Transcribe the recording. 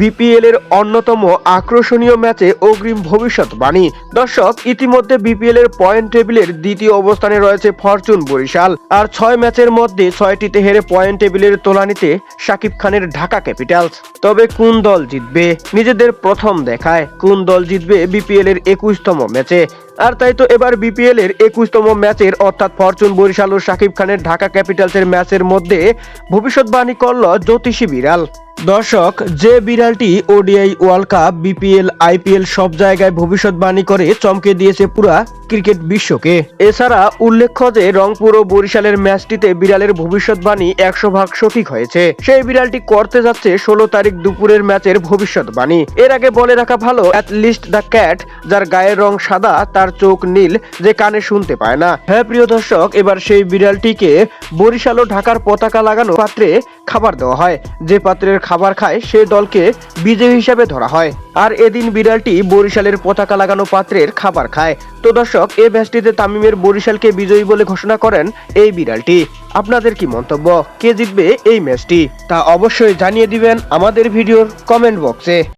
BPL এর অন্যতম আকর্ষণীয় ম্যাচে অগ্রিম ভবিষ্যৎবাণী। দর্শক, ইতিমধ্যে বিপিএল এর পয়েন্ট টেবিলের দ্বিতীয় অবস্থানে রয়েছে ফরচুন বরিশাল। আর ছয় ম্যাচের মধ্যে ছয়টিতে হেরে পয়েন্ট টেবিলের তোলানিতে শাকিব খানের ঢাকা ক্যাপিটালস। তবে কোন দল জিতবে? নিজেদের প্রথম দেখায়। কোন দল জিতবে বিপিএল এর একুশতম ম্যাচে? আর তাই তো এবার বিপিএল এর একুশতম ম্যাচের, অর্থাৎ ফরচুন বরিশাল ও শাকিব খানের ঢাকা ক্যাপিটালসের ম্যাচের মধ্যে ভবিষ্যৎবাণী করল জ্যোতিষী বিড়াল। দর্শক, যে বিড়ালটি ODI world cup, BPL, IPL সব জায়গায় ভবিষ্যৎবাণী করে চমকে দিয়েছে পুরা ক্রিকেট বিশ্বকে। এছাড়া উল্লেখ্য যে, রংপুর ও বরিশালের ম্যাচটিতে বিড়ালের ভবিষ্যৎবাণী একশো ভাগ সঠিক হয়েছে। সেই বিড়ালটি করতে যাচ্ছে ষোলো তারিখ দুপুরের ম্যাচের ভবিষ্যৎবাণী। এর আগে বলে রাখা ভালো অ্যাট লিস্ট দ্য ক্যাট যার গায়ের রং সাদা, তার চোখ নীল, যে কানে শুনতে পায় না। হ্যাঁ প্রিয় দর্শক, এবার সেই বিড়ালটিকে বরিশাল ও ঢাকার পতাকা লাগানো পাত্রে খাবার দেওয়া হয়। যে পাত্রের খাবার খায় সেই দলকে বিজয়ী হিসাবে ধরা হয়। আর এদিন বিড়ালটি বরিশালের পতাকা লাগানো পাত্রের খাবার খায়। তো দর্শক, এ ম্যাচটিতে তামিমের বরিশালকে বিজয়ী বলে ঘোষণা করেন এই বিড়ালটি। আপনাদের কি মন্তব্য? কে জিতবে এই ম্যাচটি? তা অবশ্যই জানিয়ে দিবেন আমাদের ভিডিওর কমেন্ট বক্সে।